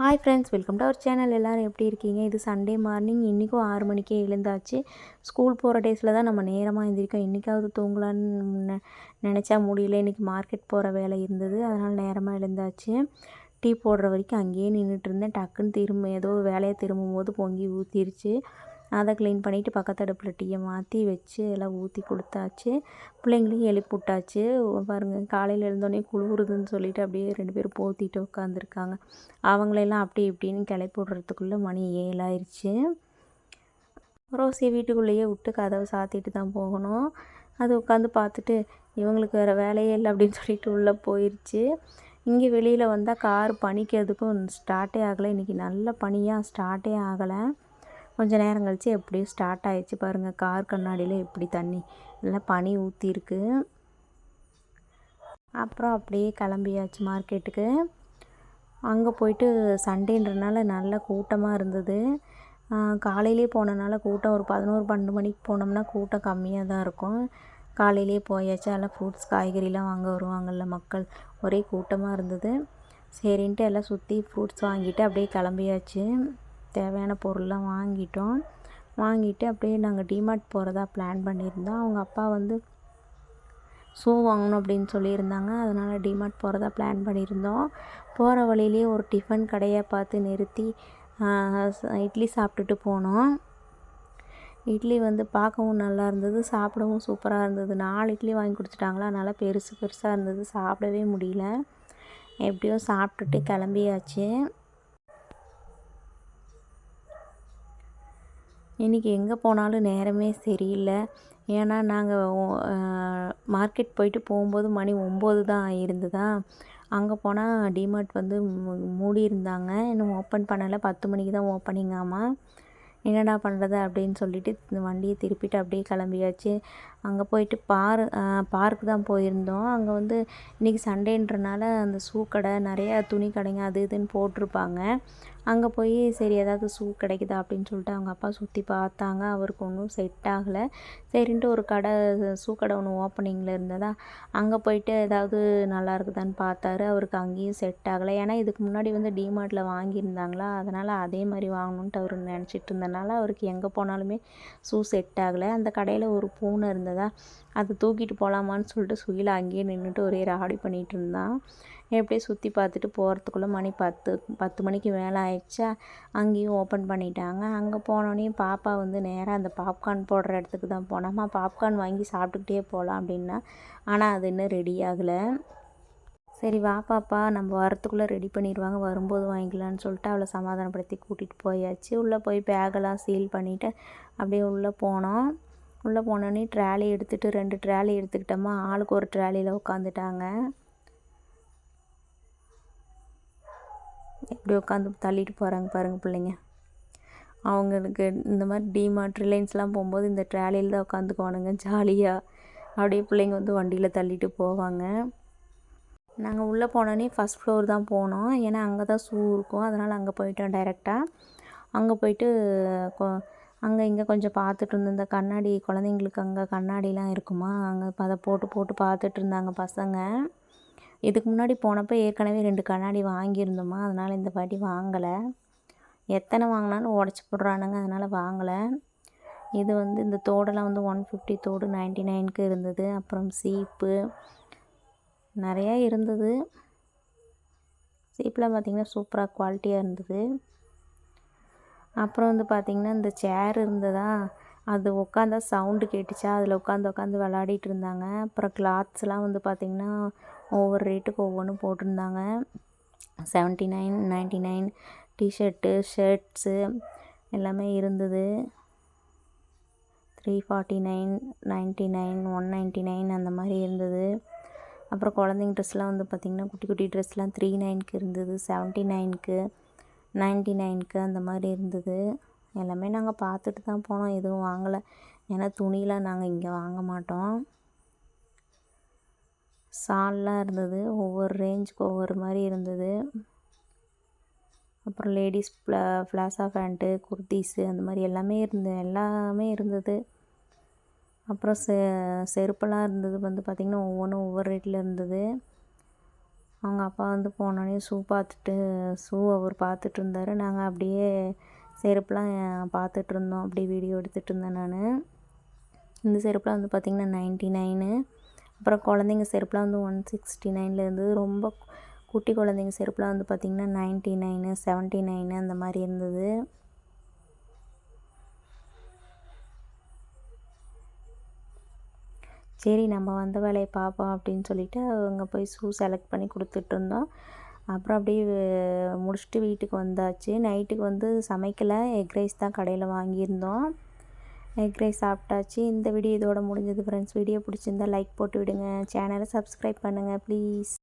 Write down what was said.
Hi friends welcome to our channel எல்லோரும் எப்படி இருக்கீங்க? இது சண்டே மார்னிங் இன்றைக்கும் ஆறு மணிக்கே எழுந்தாச்சு. ஸ்கூல் போகிற டேஸில் தான் நம்ம நேரமாக எழுந்திரிக்கோம் இன்றைக்காவது தூங்கலான்னு நினச்சா முடியல. இன்றைக்கி மார்க்கெட் போகிற வேலை இருந்தது. அதனால் நேரமாக எழுந்தாச்சு. டீ போடுற வரைக்கும் அங்கேயே நின்றுட்டு இருந்தேன். டக்குன்னு திரும்ப ஏதோ வேலையை திரும்பும் போது பொங்கி ஊற்றிருச்சு அதை க்ளீன் பண்ணிவிட்டு பக்கத்து அடுப்பில் டீயை மாற்றி வச்சு எல்லாம் ஊற்றி கொடுத்தாச்சு. பிள்ளைங்களையும் எழுப்பி விட்டாச்சு. பாருங்கள் காலையில் எழுந்தோடனே குளிருதுன்னு சொல்லிட்டு அப்படியே ரெண்டு பேரும் போத்திட்டு உட்காந்துருக்காங்க. அவங்களெல்லாம் அப்படி இப்படின்னு கிளப்பி விட்றதுக்குள்ளே மணி ஏழாயிருச்சு. ரோசி வீட்டுக்குள்ளேயே விட்டு கதவை சாத்திட்டு தான் போகணும். அது உட்காந்து பார்த்துட்டு இவங்களுக்கு வேறு வேலையே இல்லை அப்படின்னு சொல்லிட்டு உள்ளே போயிடுச்சு இங்கே வெளியில் வந்தால் கார் பனிக்கிறதுக்கும் ஸ்டார்ட்டே ஆகலை. இன்றைக்கி நல்ல பனியாக ஸ்டார்ட்டே ஆகலை. கொஞ்சம் நேரம் கழித்து எப்படியும் ஸ்டார்ட் ஆகிடுச்சு பாருங்கள் கார் கண்ணாடியில் எப்படி தண்ணி நல்லா பனி ஊற்றிருக்கு அப்புறம் அப்படியே கிளம்பியாச்சு மார்க்கெட்டுக்கு. அங்கே போயிட்டு சண்டேன்றனால நல்ல கூட்டமாக இருந்தது. காலையிலே போனனால கூட்டம் ஒரு பதினோரு பன்னெண்டு மணிக்கு போனோம்னா கூட்டம் கம்மியாக தான் இருக்கும். காலையிலே போயாச்சு எல்லாம் ஃப்ரூட்ஸ் காய்கறிலாம் வாங்க வருவாங்கள்ல மக்கள். ஒரே கூட்டமாக இருந்தது. சரின்ட்டு எல்லாம் சுற்றி ஃப்ரூட்ஸ் வாங்கிட்டு அப்படியே கிளம்பியாச்சு. தேவையான பொருள்லாம் வாங்கிட்டோம். வாங்கிட்டு அப்படியே நாங்கள் டிமார்ட் போகிறதா பிளான் பண்ணியிருந்தோம். அவங்க அப்பா வந்து ஷூ வாங்கணும் அப்படின்னு சொல்லியிருந்தாங்க. அதனால் டிமார்ட் போகிறதா பிளான் பண்ணியிருந்தோம். போகிற வழியிலே ஒரு டிஃபன் கடையை பார்த்து நிறுத்தி இட்லி சாப்பிட்டுட்டு போனோம். இட்லி வந்து பார்க்கவும் நல்லா இருந்தது சாப்பிடவும் சூப்பராக இருந்தது. நாலு இட்லி வாங்கி கொடுத்துட்டாங்களா அதனால் பெருசு பெருசாக இருந்தது சாப்பிடவே முடியல. எப்படியோ சாப்பிட்டுட்டு கிளம்பியாச்சு. இன்றைக்கி எங்கே போனாலும் நேரமே சரியில்லை. ஏன்னா நாங்கள் மார்க்கெட் போயிட்டு போகும்போது மணி ஒம்பது தான் ஆகிருந்ததா அங்கே போனால் டிமார்ட் வந்து மூடி இருந்தாங்க. இன்னும் ஓப்பன் பண்ணலை. பத்து மணிக்கு தான் ஓப்பனிங்காமா. என்னடா பண்ணுறது அப்படின்னு சொல்லிட்டு இந்த வண்டியை திருப்பிட்டு அப்படியே கிளம்பியாச்சு. அங்கே போயிட்டு பார் பார்க்கு தான் போயிருந்தோம். அங்கே வந்து இன்றைக்கி சண்டேன்றனால அந்த ஷூ கடை நிறையா துணி கடைங்க அது இதுன்னு போட்டிருப்பாங்க. அங்கே போய் சரி ஏதாவது ஷூ கிடைக்குதா அப்படின்னு சொல்லிட்டு அவங்க அப்பா சுற்றி பார்த்தாங்க. அவருக்கு ஒன்றும் செட் ஆகலை. சரின்ட்டு ஒரு கடை ஷூ கடை ஒன்று ஓப்பனிங்கில் இருந்ததா அங்கே போயிட்டு ஏதாவது நல்லா இருக்குதான்னு பார்த்தாரு. அவருக்கு அங்கேயும் செட் ஆகலை. ஏன்னா இதுக்கு முன்னாடி வந்து டிமார்ட்டில் வாங்கியிருந்தாங்களா அதனால் அதே மாதிரி வாங்கணுன்ட்டு அவர் நினச்சிட்டு இருந்தனால அவருக்கு எங்கே போனாலுமே ஷூ செட் ஆகலை. அந்த கடையில் ஒரு பூனை இருந்தது. அதை தூக்கிட்டு போகலாமான்னு சொல்லிட்டு சுயில அங்கேயே நின்றுட்டு ஒரே ராடி பண்ணிகிட்டு இருந்தான் எப்படியே சுற்றி பார்த்துட்டு போகிறதுக்குள்ளே மணி பத்து பத்து மணிக்கு மேலே ஆயிடுச்சா? அங்கேயும் ஓப்பன் பண்ணிட்டாங்க. அங்கே போனோடனே பாப்பா வந்து நேராக அந்த பாப்கார்ன் போடுற இடத்துக்கு தான் போனோம்மா பாப்கார்ன் வாங்கி சாப்பிட்டுக்கிட்டே போகலாம் அப்படின்னா. ஆனால் அது இன்னும் ரெடி ஆகலை. சரி வா பாப்பா நம்ம வரத்துக்குள்ளே ரெடி பண்ணிடுவாங்க வரும்போது வாங்கிக்கலான்னு சொல்லிட்டு அவளை சமாதானப்படுத்தி கூட்டிகிட்டு போயாச்சு. உள்ளே போய் பேகெல்லாம் சீல் பண்ணிவிட்டு அப்படியே உள்ளே போனோம். உள்ளே போனோடனே ட்ராலி எடுத்துகிட்டு ரெண்டு ட்ராலி எடுத்துக்கிட்டோமா ஆளுக்கு ஒரு ட்ராலியில் உட்காந்துட்டாங்க எப்படி உட்காந்து தள்ளிட்டு போகிறாங்க பாருங்கள் பிள்ளைங்க. அவங்களுக்கு இந்த மாதிரி டிமார்ட் ரிலையன்ஸ்லாம் போகும்போது இந்த ட்ராலியில் தான் உட்காந்துக்குவானுங்க ஜாலியாக அப்படியே பிள்ளைங்க வந்து வண்டியில் தள்ளிட்டு போவாங்க. நாங்கள் உள்ளே போனோன்னே ஃபஸ்ட் ஃப்ளோர் தான் போனோம். ஏன்னா அங்கே தான் ஷூ இருக்கும். அதனால் அங்கே போயிட்டோம் டைரெக்டாக அங்கே போயிட்டு அங்கே இங்கே கொஞ்சம் பார்த்துட்டு இருந்தோம் இந்த கண்ணாடி குழந்தைங்களுக்கு அங்கே கண்ணாடிலாம் இருக்குமா? அங்கே அதை போட்டு போட்டு பார்த்துட்டு இருந்தாங்க பசங்க. இதுக்கு முன்னாடி போனப்போ ஏற்கனவே ரெண்டு கண்ணாடி வாங்கியிருந்தோமா? அதனால் இந்த வாட்டி வாங்கலை. எத்தனை வாங்கினாலும் உடச்சி போடுறானுங்க அதனால் வாங்கலை. இது வந்து இந்த தோடெல்லாம் வந்து ஒன் ஃபிஃப்டி தோடு நைன்ட்டி நைனுக்கு இருந்தது. அப்புறம் சீப்பு. நிறையா இருந்தது. சீப்பில் பார்த்திங்கன்னா சூப்பராக குவாலிட்டியாக இருந்தது. அப்புறம் வந்து பார்த்திங்கன்னா இந்த சேர் இருந்ததா அது உட்காந்தா சவுண்டு கேட்டுச்சா அதில் உட்காந்து உட்காந்து விளாடிட்டு இருந்தாங்க. அப்புறம் கிளாத்ஸ்லாம் வந்து பார்த்திங்கன்னா ஒவ்வொரு ரேட்டுக்கு ஒவ்வொன்றும் போட்டிருந்தாங்க. Seventy nine ninety nine T shirt shirts எல்லாமே இருந்தது. Three forty nine ninety nine one ninety nine அந்த மாதிரி இருந்தது. அப்புறம் குழந்தைங்க ட்ரெஸ்லாம் வந்து பார்த்திங்கன்னா குட்டி குட்டி ட்ரெஸ்லாம் த்ரீ நைனுக்கு இருந்தது செவன்ட்டி நைனுக்கு நைன்ட்டி நைனுக்கு அந்த மாதிரி இருந்தது. எல்லாமே நாங்கள் பார்த்துட்டு தான் போனோம். எதுவும் வாங்கலை. ஏன்னா துணிலாம் நாங்கள் இங்கே வாங்க மாட்டோம். சால்லாம் இருந்தது. ஒவ்வொரு ரேஞ்சுக்கு ஒவ்வொரு மாதிரி இருந்தது. அப்புறம் லேடிஸ் ஃப்ளா ஃப்ளாஸா ஃபேண்ட்டு குர்த்திஸு அந்த மாதிரி எல்லாமே இருந்தது எல்லாமே இருந்தது. அப்புறம் செ செருப்பெல்லாம் இருந்தது வந்து பார்த்திங்கன்னா ஒவ்வொன்றும் ஒவ்வொரு ரேட்டில் இருந்தது. அவங்க அப்பா வந்து போனோடனே ஷூ பார்த்துட்டு ஷூ அவர் பார்த்துட்டு இருந்தார். நாங்கள் அப்படியே செருப்புலாம் பார்த்துட்டு இருந்தோம் அப்படியே வீடியோ எடுத்துகிட்டு இருந்தேன் நான். இந்த செருப்புலாம் வந்து பார்த்திங்கன்னா நைன்ட்டி நைனு அப்புறம் குழந்தைங்க செருப்புலாம் வந்து ஒன் சிக்ஸ்டி நைனில் இருந்தது. ரொம்ப குட்டி குழந்தைங்க செருப்புலாம் வந்து பார்த்திங்கன்னா நைன்ட்டி நைனு செவன்ட்டி நைனு அந்த மாதிரி இருந்தது. சரி நம்ம வந்த வேலையை பார்ப்போம் அப்படின்னு சொல்லிட்டு அங்கே போய் ஷூ செலக்ட் பண்ணி கொடுத்துட்ருந்தோம் அப்புறம் அப்படியே முடிச்சுட்டு வீட்டுக்கு வந்தாச்சு. நைட்டுக்கு வந்து சமைக்கலை. எக் ரைஸ் தான் கடையில் வாங்கியிருந்தோம். எக் ரைஸ் சாப்பிட்டாச்சு. இந்த வீடியோ இதோட முடிஞ்சது ஃப்ரெண்ட்ஸ் வீடியோ பிடிச்சிருந்தா லைக் போட்டு விடுங்க. சேனலை சப்ஸ்கிரைப் பண்ணுங்கள் ப்ளீஸ்